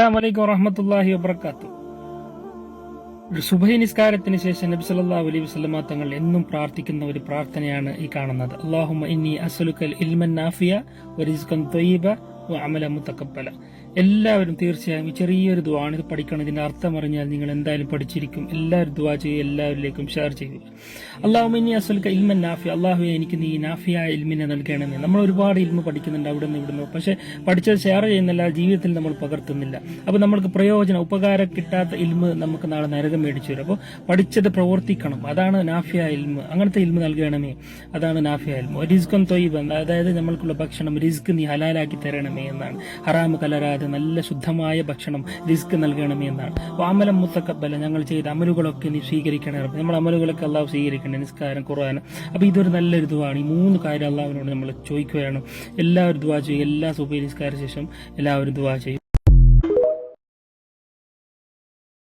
അസ്സാം വലൈക്കും വറഹമത്തല്ലാഹി വബർക്കാത്തു സുബഹി നിസ്കാരത്തിന് ശേഷം നബി സല്ലാ അലൈഹി വസല്ലമ തങ്ങൾ എന്നും പ്രാർത്ഥിക്കുന്ന ഒരു പ്രാർത്ഥനയാണ് ഈ കാണുന്നത്. അല്ലാഹുമ്മ ഇന്നി അസ്അലുക്കൽ ഇൽമൻ നാഫിയ ത്വയ്യിബ വഅമല മുത്തക്കപ്പല. എല്ലാവരും തീർച്ചയായും ചെറിയൊരു ദുആണ് ഇത് പഠിക്കണം. ഇതിന്റെ അർത്ഥം അറിഞ്ഞാൽ നിങ്ങൾ എന്തായാലും പഠിച്ചിരിക്കും. എല്ലാവരും ദുആ ചെയ്യുക എല്ലാവരിലേക്കും ഷെയർ ചെയ്യുക. അള്ളാഹു അസൽക്ക അസുൽക്ക ഇൽമൻ നാഫി അള്ളാഹു എനിക്ക് നീ നാഫിയായ ഇൽമിനെ നൽകണമെന്ന് നമ്മൾ ഒരുപാട് ഇൽമ പഠിക്കുന്നുണ്ട് അവിടെ നിന്ന് ഇവിടുന്ന്. പക്ഷെ പഠിച്ചത് ഷെയർ ചെയ്യുന്നില്ല ജീവിതത്തിൽ നമ്മൾ പകർത്തുന്നില്ല. അപ്പോൾ നമ്മൾക്ക് പ്രയോജനം ഉപകാരം കിട്ടാത്ത ഇൽമ നമുക്ക് നാളെ നരകം മേടിച്ചു വരും അപ്പോൾ പഠിച്ചത് പ്രവർത്തിക്കണം. അതാണ് നാഫിയ ഇൽമ. അങ്ങനത്തെ ഇൽമ നൽകണമേ. അതാണ് നാഫിയ ഇൽമ. റിസ്ക്കും തൊയ്ബ് അതായത് നമ്മൾക്കുള്ള ഭക്ഷണം റിസ്ക് നീ ഹലാലാക്കി തരണമേ. എന്നാണ്. ഹറാമ് കലരാതെ നല്ല ശുദ്ധമായ ഭക്ഷണം റിസ്ക് നൽകണമേ എന്നാണ്. അമലം മുത്തക്കബല ഞങ്ങൾ ചെയ്ത അമലുകളൊക്കെ നീ സ്വീകരിക്കണേ. നമ്മൾ അമലുകളൊക്കെ അള്ളാഹു സ്വീകരിക്കണേ നിസ്കാരം ഖുർആൻ. അപ്പോൾ ഇതൊരു നല്ലൊരു ദുവാണ്. ഈ മൂന്ന് കാര്യം അള്ളാഹുവിനോട് നമ്മൾ ചോദിക്കുകയാണ്. എല്ലാവരും ദുവാ ചെയ്യും. എല്ലാ സുബൈ നിസ്കാര ശേഷം എല്ലാവരും ദുവാ ചെയ്യും.